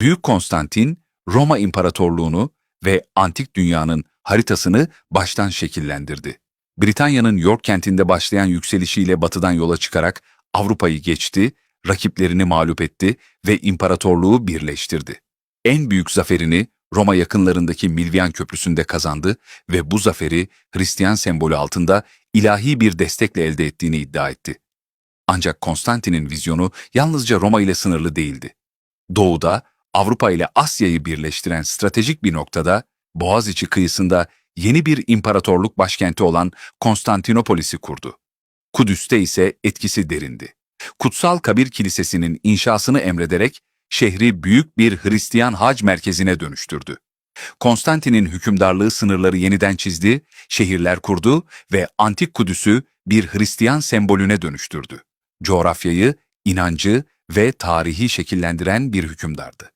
Büyük Konstantin, Roma İmparatorluğunu ve antik dünyanın haritasını baştan şekillendirdi. Britanya'nın York kentinde başlayan yükselişiyle batıdan yola çıkarak Avrupa'yı geçti, rakiplerini mağlup etti ve imparatorluğu birleştirdi. En büyük zaferini Roma yakınlarındaki Milvian Köprüsü'nde kazandı ve bu zaferi Hristiyan sembolü altında ilahi bir destekle elde ettiğini iddia etti. Ancak Konstantin'in vizyonu yalnızca Roma ile sınırlı değildi. Doğuda Avrupa ile Asya'yı birleştiren stratejik bir noktada Boğaziçi kıyısında yeni bir imparatorluk başkenti olan Konstantinopolis'i kurdu. Kudüs'te ise etkisi derindi. Kutsal Kabir Kilisesi'nin inşasını emrederek şehri büyük bir Hristiyan hac merkezine dönüştürdü. Konstantin'in hükümdarlığı sınırları yeniden çizdi, şehirler kurdu ve antik Kudüs'ü bir Hristiyan sembolüne dönüştürdü. Coğrafyayı, inancı ve tarihi şekillendiren bir hükümdardı.